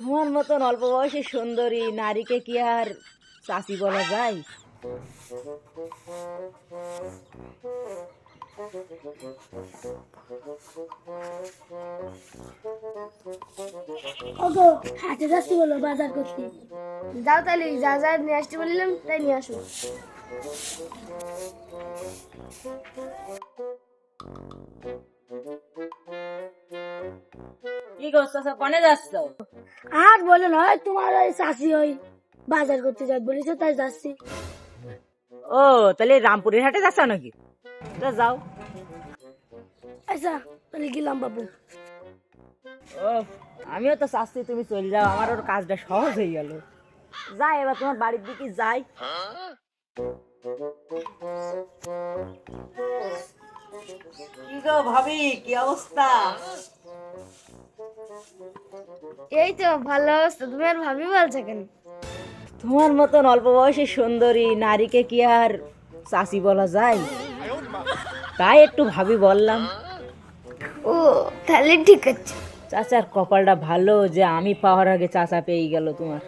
তোমার মতন অল্প বয়সী সুন্দরী নারীকে কি আর চাষি বলা যায়? ওগো হাটে যাচ্ছি বলো বাজার করতে। যাও তাহলে যা যা নিয়ে আসতে বললাম তাই নিয়ে আসো। কি করছ কনে যাচ্ছ? আর বলো নয় তোমার ওই চাষি ওই বাজার করতে যাই বলেছ তাই যাচ্ছি। ও তাহলে রামপুরের হাটে যাচ্ছ নাকি? তা যাও। আচ্ছা তাহলে গেলাম বাবু। ও আমিও তো চাচ্ছি তুমি চলে যাও আমার ওর কাজটা সহজ হয়ে গেল। যাই এবার তোমার বাড়ির দিকে যাই। কি গো ভাবি কি অবস্থা? এই তো ভালো অবস্থা। তুমি আর ভাবি বলছো কেন? তোমার মতন অল্প বয়সী সুন্দরী নারীকে কি আর চাষি বলা যায়? তাই একটু ভাবি বললাম। ও তাহলে ঠিক আছে। চাচার কপালটা ভালো যে আমি পাওয়ার আগে চাচা পেয়ে গেল তোমার।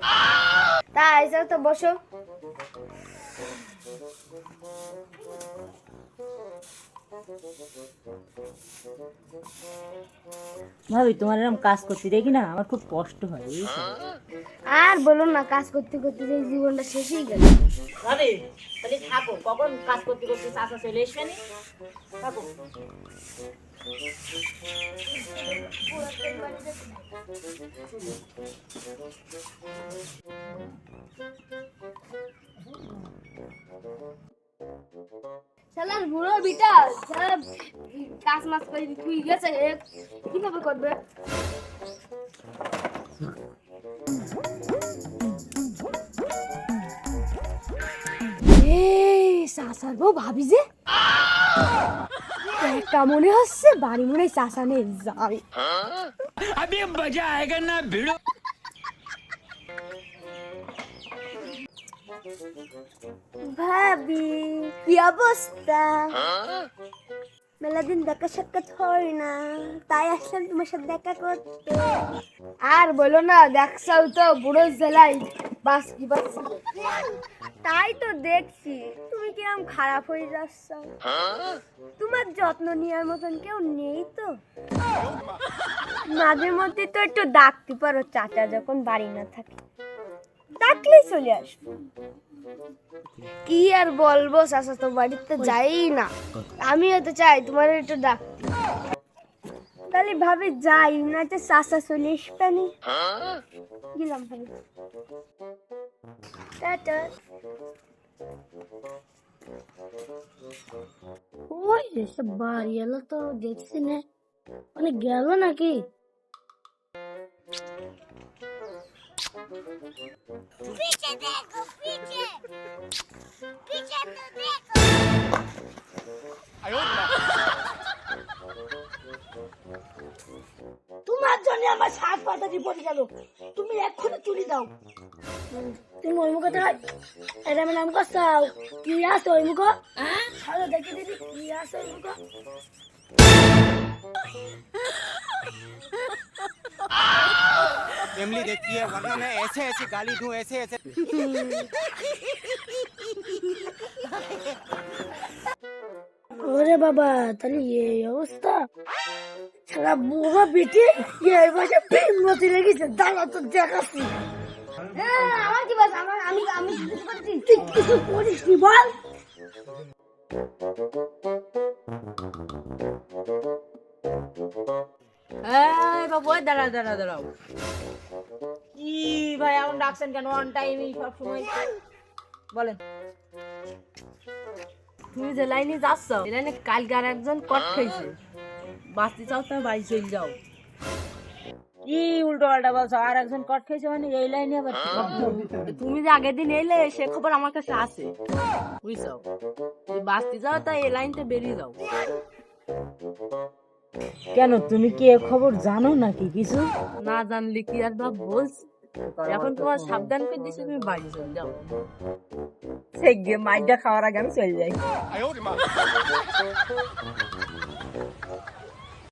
তা আইসা তো বসো। ভাবি তোমার এরকম কাজ করতে দেখি না আমার খুব কষ্ট হয় আর বলো না কাজ করতে করতে যে জীবনটা শেষ হয়ে গেল। ভাবি তাহলে থাকো কখন কাজ করতে করতে চাচা চলে আসবে নি? থাকো। শালার বুড়ো বিটা কাজ মাছ করে তুই গেছে কীভাবে করবে? বউ ভাবি যে। একটা মনে হচ্ছে বাড়ি মনে চাষা নেই যাবে ভাবি কি অবস্থা? মেলা দিন দেখা সাক্ষাৎ হয় না তাই আসলাম তোমার সাথে দেখা করতে। আর বলো না দেখছাও তো বুড়ো জেলায় বাস কি বাস তাই তো দেখছি তুমি কিরম খারাপ হয়ে যাচ্ছ। তোমার যত্ন নেওয়ার মতন কেউ নেই তো। মাঝে মধ্যে তো একটু ডাকতে পারো চাচা যখন বাড়ি না থাকে। ডাকলেই চলে আসব। কি আর বলব চাচা তো বাড়িতে যাই না। আমিও তো চাই তোমার একটু ডাক। তাহলে ভাবে যাই না তো চাচা চলে আসবে নি। গেলাম টাটা। ওই রে সব বাড়ি এলো তো দেখছি না। মানে গেল নাকি? তোমার জন্য আমার সাত পাতা পড়ে গেল। তুমি এক্ষুনি তুলি দাও। তুমি ওই মুখে দাঁড়াই এটা আমি নাম কষ্টাও কি আছে ওই মুখ? দেখে দিদি কি আছে ওই মুখ? फैमिली देखती है वरना मैं ऐसे ऐसे गाली दूं ऐसे ऐसे ওরে বাবা তাহলে এই অবস্থা সারা বুড়ো পিঠে এই বসে প্রেম মতি লেগেছে দাঁড়া তো দেখাচ্ছি হ্যাঁ, আমার কি বাস আমার আমি আমি কিছু করেছি তুই কিছু করিস কি বল এই বাবু ওই দাঁড়াও দাঁড়াও দাঁড়াও কি ভাই, এখন ডাকছেন কেন? অন টাইমই সব সময়। বলেন। তুমি যে লাইনে যাচ্ছ, এই লাইনে কালকে আর একজন কট খাইছে। বাঁচতে চাও তুমি বাড়ি চলে যাও। কি উল্টো পাল্টা বলছো, আর একজন কট খাইছে মানে এই লাইনে আবার তুমি যে আগের দিন এলে, সে খবর আমার কাছে আছে। বুঝছ? বাঁচতে যাও তাই এই লাইনতে বেরিয়ে যাও। কেন, তুমি কি এ খবর জানো নাকি কিছু? না জানলে কি আর ভাব বলছি? এখন তোমার সাবধান করে দিছি তুমি বাড়ি চলে যাও। সে গিয়ে মাইটা খাওয়ার আগে আমি চলে যাই।